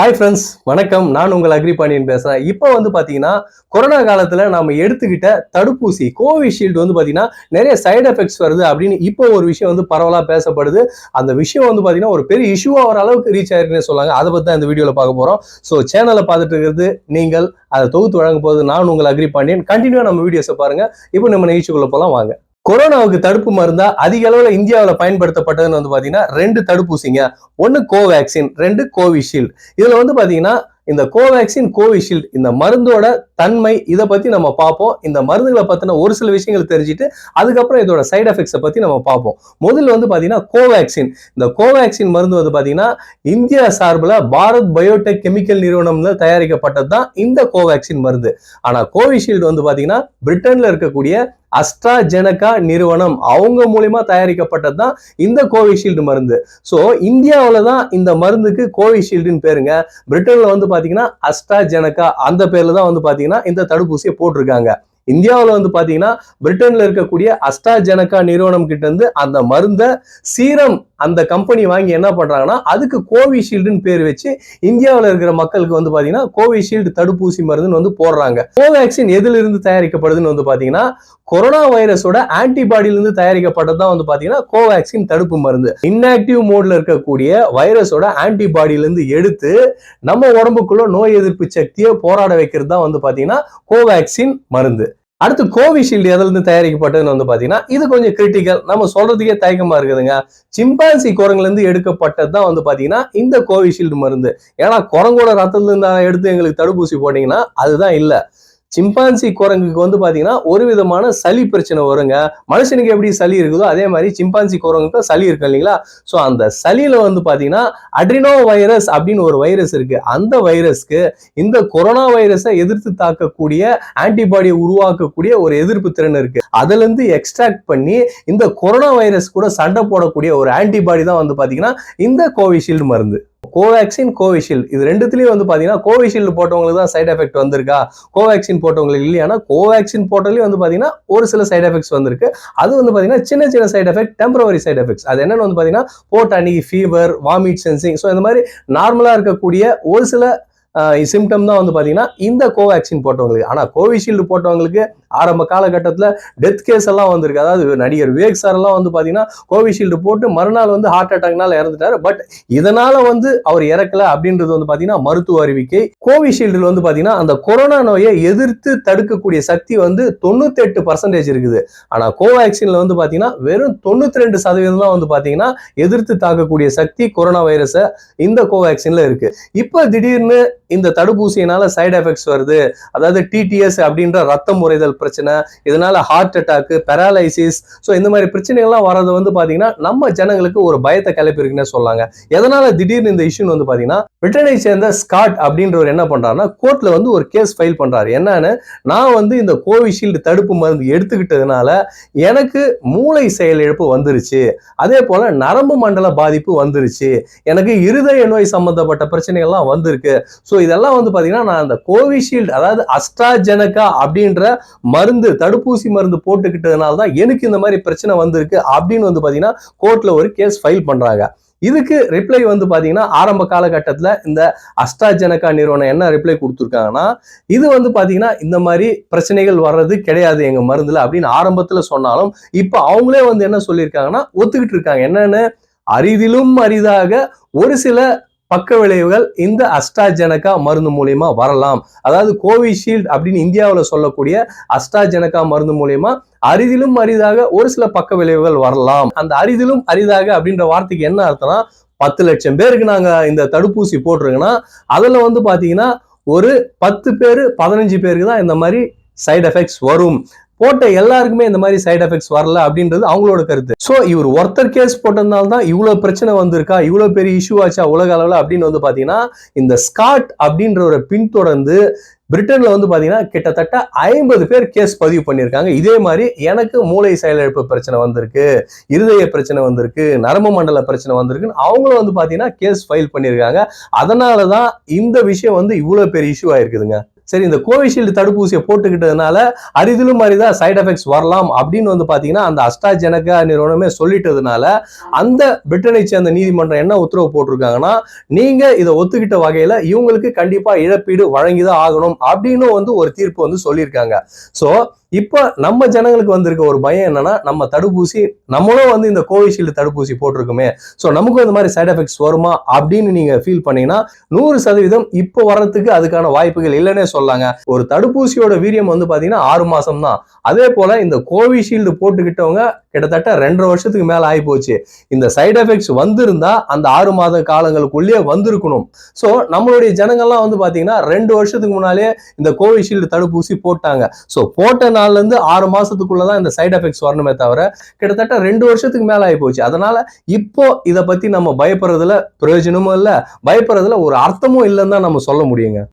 Hi friends வணக்கம். நான் உங்கள் அக்ரிபாண்டியன் பேசுகிறேன் இப்போ வந்து பார்த்தீங்கன்னா கொரோனா காலத்தில் நம்ம எடுத்துக்கிட்ட தடுப்பூசி கோவிஷீல்டு வந்து பார்த்தீங்கன்னா நிறைய சைடு எஃபெக்ட்ஸ் வருது அப்படின்னு இப்போ ஒரு விஷயம் வந்து பரவலாக பேசப்படுது. அந்த விஷயம் வந்து பார்த்தீங்கன்னா ஒரு பெரிய இஷ்யூவாக வர அளவுக்கு ரீச் ஆயிருக்குன்னு சொல்லாங்க அதை பற்றி தான் இந்த வீடியோவில் பார்க்க போகிறோம் ஸோ சேனலை பார்த்துட்டு இருக்கிறது நீங்கள். அதை தொகுத்து வழங்கும் போது நான் உங்கள் அக்ரிபாண்டியன் கண்டினியூவாக நம்ம வீடியோஸை பாருங்கள் இப்போ நம்ம நிகழ்ச்சிக்குள்ளே போலாம். வாங்க. கொரோனாவுக்கு தடுப்பு மருந்தா அதிக அளவுல இந்தியாவில் பயன்படுத்தப்பட்டதுன்னு வந்து பாத்தீங்கன்னா ரெண்டு தடுப்பூசிங்க. ஒன்னு கோவேக்சின் ரெண்டு கோவிஷீல்டு. இதுல வந்து பாத்தீங்கன்னா இந்த கோவேக்சின் கோவிஷீல்டு இந்த மருந்தோட தன்மை இதை பத்தி நம்ம பார்ப்போம். இந்த மருந்துகளை பத்தின ஒரு சில விஷயங்கள் தெரிஞ்சுட்டு அதுக்கப்புறம் இதோட சைடு எஃபெக்ட்ஸை பத்தி நம்ம பார்ப்போம். முதல்ல வந்து பாத்தீங்கன்னா கோவேக்சின். இந்த கோவேக்சின் மருந்து வந்து பாத்தீங்கன்னா இந்தியா சார்பில் பாரத் பயோடெக் கெமிக்கல் நிறுவனம்ல தயாரிக்கப்பட்டது தான் இந்த கோவேக்சின் மருந்து. ஆனா கோவிஷீல்டு வந்து பாத்தீங்கன்னா பிரிட்டன்ல இருக்கக்கூடிய அஸ்ட்ராஜெனகா நிறுவனம் அவங்க மூலியமா தயாரிக்கப்பட்டது தான் இந்த கோவிஷீல்டு மருந்து. ஸோ இந்தியாவில் தான் இந்த மருந்துக்கு கோவிஷீல்டுன்னு பேருங்க. பிரிட்டனில் வந்து பார்த்தீங்கன்னா அஸ்ட்ராஜெனகா அந்த பேரில் தான் வந்து பார்த்தீங்கன்னா இந்த தடுப்பூசியை போட்டிருக்காங்க. இந்தியாவில் வந்து பார்த்தீங்கன்னா பிரிட்டனில் இருக்கக்கூடிய அஸ்ட்ராஜெனகா நிறுவனம் கிட்ட இருந்து அந்த மருந்தை சீரம் அந்த கம்பெனி வாங்கி என்ன பண்றாங்கன்னா அதுக்கு கோவிஷீல்டுன்னு பேர் வச்சு இந்தியாவில் இருக்கிற மக்களுக்கு வந்து பாத்தீங்கன்னா கோவிஷீல்டு தடுப்பூசி மருந்துன்னு வந்து போடுறாங்க. கோவேக்சின் எதுல இருந்து தயாரிக்கப்படுதுன்னு வந்து பாத்தீங்கன்னா கொரோனா வைரஸோட ஆன்டிபாடியில இருந்து தயாரிக்கப்பட்டது தான் வந்து பாத்தீங்கன்னா கோவேக்சின் தடுப்பு மருந்து. இன்ஆக்டிவ் மோட்ல இருக்கக்கூடிய வைரஸோட ஆன்டிபாடியில இருந்து எடுத்து நம்ம உடம்புக்குள்ள நோய் எதிர்ப்பு சக்தியை போராட வைக்கிறது தான் வந்து பாத்தீங்கன்னா கோவேக்சின் மருந்து. அடுத்து கோவிஷீல்டு எதுல இருந்து தயாரிக்கப்பட்டதுன்னு வந்து பாத்தீங்கன்னா இது கொஞ்சம் கிரிட்டிக்கல் நம்ம சொல்றதுக்கே தயக்கமா இருக்குதுங்க. சிம்பான்சி குரங்குல இருந்து எடுக்கப்பட்டது தான் வந்து பாத்தீங்கன்னா இந்த கோவிஷீல்டு மருந்து. ஏன்னா குரங்கோட ரத்தத்துலேருந்து எடுத்து எங்களுக்கு தடுப்பூசி போட்டீங்கன்னா அதுதான் இல்ல. சிம்பான்சி குரங்குக்கு வந்து பார்த்தீங்கன்னா ஒரு விதமான சளி பிரச்சனை வருங்க. மனுஷனுக்கு எப்படி சளி இருக்குதோ அதே மாதிரி சிம்பான்சி குரங்குக்கும் சளி இருக்கு இல்லைங்களா? ஸோ அந்த சளியில் வந்து பார்த்தீங்கன்னா அட்ரினோ வைரஸ் அப்படின்னு ஒரு வைரஸ் இருக்கு. அந்த வைரஸ்க்கு இந்த கொரோனா வைரஸை எதிர்த்து தாக்கக்கூடிய ஆன்டிபாடியை உருவாக்கக்கூடிய ஒரு எதிர்ப்பு திறன் இருக்கு. அதுலேருந்து எக்ஸ்ட்ராக்ட் பண்ணி இந்த கொரோனா வைரஸ் கூட சண்டை போடக்கூடிய ஒரு ஆன்டிபாடி தான் வந்து பார்த்தீங்கன்னா இந்த கோவிஷீல்டு மருந்து. Covaxin Covishield. இது ரெண்டுத்துலேயும் வந்து பார்த்தீங்கன்னா கோவிஷீல்டு போட்டவங்களுக்கு தான் சைட் எஃபெக்ட் வந்திருக்கா? கோவேக்சின் போட்டவங்களுக்கு இல்லையானா கோவேக்சின் போட்டதுலேயும் வந்து பார்த்தீங்கன்னா ஒரு சில சைட் எஃபெக்ட்ஸ் வந்திருக்கு. அது வந்து பார்த்தீங்கன்னா சின்ன சின்ன side effect temporary side effects அது என்னென்னு வந்து பார்த்தீங்கன்னா போட்ட அன்னைக்கு ஃபீவர் வாமிட் சென்சிங் ஸோ இந்த மாதிரி நார்மலாக இருக்கக்கூடிய ஒரு சில சிம்டம் தான் வந்து பார்த்தீங்கன்னா இந்த கோவேக்சின் போட்டவங்களுக்கு. ஆனால் கோவிஷீல்டு போட்டவங்களுக்கு ஆரம்ப காலகட்டத்தில் டெத் கேஸ் எல்லாம் வந்திருக்கு. அதாவது நடிகர் விவேக் சார் எல்லாம் வந்து பார்த்தீங்கன்னா கோவிஷீல்டு போட்டு மறுநாள் வந்து ஹார்ட் அட்டாக்னால இறந்துட்டாரு. பட் இதனால வந்து அவர் இறக்கல அப்படின்றது வந்து பார்த்தீங்கன்னா மருத்துவ அறிவிக்கை. கோவிஷீல்டில் வந்து பார்த்தீங்கன்னா அந்த கொரோனா நோயை எதிர்த்து தடுக்கக்கூடிய சக்தி வந்து தொண்ணூத்தெட்டு பர்சன்டேஜ் இருக்குது. ஆனால் கோவேக்சினில் வந்து பார்த்தீங்கன்னா வெறும் தொண்ணூத்தி ரெண்டு சதவீதம் தான் வந்து பார்த்தீங்கன்னா எதிர்த்து தாக்கக்கூடிய சக்தி கொரோனா வைரஸை இந்த கோவேக்சினில் இருக்கு. இப்போ திடீர்னு இந்த தடுப்பூசியினால சைடு எஃபெக்ட்ஸ் வருது. அதாவது டிடிஎஸ் அப்படின்ற ரத்த முறைதல் பிரச்சனை இதனால ஹார்ட் அட்டாக்கு பெராலைசிஸ் ஸோ இந்த மாதிரி பிரச்சனைகள்லாம் வர்றது வந்து பாத்தீங்கன்னா நம்ம ஜனங்களுக்கு ஒரு பயத்தை கிளப்பிருக்குன்னு சொல்லாங்க. எதனால திடீர்னு இந்த இஷ்யூன்னு வந்து பாத்தீங்கன்னா பிரிட்டனை சேர்ந்த ஸ்காட் அப்படின்றவர் என்ன பண்றாருன்னா கோர்ட்ல வந்து ஒரு கேஸ் ஃபைல் பண்றாரு. என்னன்னு நான் வந்து இந்த கோவிஷீல்டு தடுப்பு மருந்து எடுத்துக்கிட்டதுனால எனக்கு மூளை செயலிழப்பு வந்துருச்சு. அதே போல நரம்பு மண்டல பாதிப்பு வந்துருச்சு. எனக்கு இருதய நோய் சம்பந்தப்பட்ட பிரச்சனைகள்லாம் வந்திருக்கு. ஸோ இதெல்லாம் வந்து பார்த்தீங்கன்னா நான் அந்த கோவிஷீல்டு அதாவது அஸ்ட்ராஜெனக்கா அப்படின்ற மருந்து தடுப்பூசி மருந்து போட்டுக்கிட்டதுனால தான் எனக்கு இந்த மாதிரி பிரச்சனை வந்திருக்கு அப்படின்னு வந்து பார்த்தீங்கன்னா கோர்ட்டில் ஒரு கேஸ் ஃபைல் பண்ணுறாங்க இதுக்கு ரிப்ளை வந்து பார்த்தீங்கன்னா ஆரம்ப காலகட்டத்தில் இந்த அஸ்ட்ராஜெனக்கா நிறுவனம் என்ன ரிப்ளை கொடுத்துருக்காங்கன்னா இது வந்து பார்த்தீங்கன்னா இந்த மாதிரி பிரச்சனைகள் வர்றது கிடையாது எங்கள் மருந்தில் அப்படின்னு ஆரம்பத்தில் சொன்னாலும் இப்போ அவங்களே வந்து என்ன சொல்லியிருக்காங்கன்னா ஒத்துக்கிட்டு இருக்காங்க. என்னென்னு அரிதிலும் அரிதாக ஒரு சில பக்க விளைவுகள் இந்த அஸ்ட்ராஜெனகா மருந்து மூலயமா வரலாம். அதாவது கோவிஷீல்டு அப்படின்னு இந்தியாவில் சொல்லக்கூடிய அஸ்ட்ராஜெனகா மருந்து மூலயமா அரிதிலும் அரிதாக ஒரு சில பக்க விளைவுகள் வரலாம். அந்த அரிதிலும் அரிதாக அப்படின்ற வார்த்தைக்கு என்ன அர்த்தம்னா பத்து லட்சம் பேருக்கு நாங்கள் இந்த தடுப்பூசி போட்டிருக்கோன்னா அதில் வந்து பார்த்தீங்கன்னா ஒரு பத்து பேர் பதினஞ்சு பேருக்கு தான் இந்த மாதிரி சைடு எஃபெக்ட்ஸ் வரும். போட்ட எல்லாருக்குமே இந்த மாதிரி சைடு எஃபெக்ட்ஸ் வரல அப்படின்றது அவங்களோட கருத்து. ஸோ இவர் ஒருத்தர் கேஸ் போட்டதுனால தான் இவ்வளோ பிரச்சனை வந்திருக்கா? இவ்வளோ பெரிய இஷ்யூ ஆச்சா உலக அளவில்? அப்படின்னு வந்து பார்த்தீங்கன்னா இந்த ஸ்காட் அப்படின்ற ஒரு பின்தொடர்ந்து பிரிட்டன்ல வந்து பாத்தீங்கன்னா கிட்டத்தட்ட ஐம்பது பேர் கேஸ் பதிவு பண்ணியிருக்காங்க. இதே மாதிரி எனக்கு மூளை செயலிழப்பு பிரச்சனை வந்திருக்கு இருதய பிரச்சனை வந்திருக்கு நரம்பு மண்டல பிரச்சனை வந்திருக்குன்னு அவங்களும் வந்து பாத்தீங்கன்னா கேஸ் ஃபைல் பண்ணியிருக்காங்க. அதனாலதான் இந்த விஷயம் வந்து இவ்வளோ பெரிய இஷ்யூ ஆயிருக்குதுங்க. சரி இந்த கோவிஷீல்டு தடுப்பூசியை போட்டுக்கிட்டதுனால அரிதிலும் அரிதா சைட் எஃபெக்ட்ஸ் வரலாம் அப்படின்னு வந்து பார்த்தீங்கன்னா அந்த அஸ்டாஜெனகா நிறுவனமே சொல்லிட்டதுனால அந்த பிரிட்டனை சேர்ந்த நீதிமன்றம் என்ன உத்தரவு போட்டிருக்காங்கன்னா நீங்க இதை ஒத்துக்கிட்ட வகையில இவங்களுக்கு கண்டிப்பா இழப்பீடு வழங்கிதான் ஆகணும் அப்படின்னு வந்து ஒரு தீர்ப்பு வந்து சொல்லியிருக்காங்க. ஸோ இப்போ நம்ம ஜனங்களுக்கு வந்திருக்க ஒரு பயம் என்னன்னா நம்ம தடுப்பூசி நம்மளும் வந்து இந்த கோவிஷீல்டு தடுப்பூசி போட்டிருக்குமே. ஸோ நமக்கும் இந்த மாதிரி சைட் எஃபெக்ட்ஸ் வருமா அப்படின்னு நீங்க ஃபீல் பண்ணீங்கன்னா நூறு சதவீதம் இப்போ வர்றதுக்கு அதுக்கான வாய்ப்புகள் இல்லைன்னே சொல்லாங்க. ஒரு தடுப்பூசியோட வீரியம் வந்து பாத்தீங்கன்னா ஆறு மாசம் தான் அதே போல இந்த கோவிஷீல்டு போட்டுக்கிட்டவங்க கிட்டத்தட்ட ரெண்டரை வருஷத்துக்கு மேல ஆகி போச்சு இந்த சைடு எஃபெக்ட்ஸ் வந்திருந்தா அந்த ஆறு மாத காலங்களுக்குள்ளேயே வந்திருக்கணும். ஸோ நம்மளுடைய ஜனங்கள்லாம் வந்து பாத்தீங்கன்னா ரெண்டு வருஷத்துக்கு முன்னாலே இந்த கோவிஷீல்டு தடுப்பூசி போட்டாங்க. ஸோ போட்ட நாள்ல இருந்து ஆறு மாசத்துக்குள்ளதான் இந்த சைடு எஃபெக்ட்ஸ் வரணுமே தவிர கிட்டத்தட்ட ரெண்டு வருஷத்துக்கு மேல ஆகி போச்சு அதனால இப்போ இதை பத்தி நம்ம பயப்படுறதுல பிரயோஜனமும் இல்லை. பயப்படுறதுல ஒரு அர்த்தமும் இல்லைன்னு தான் நம்ம சொல்ல முடியுங்க.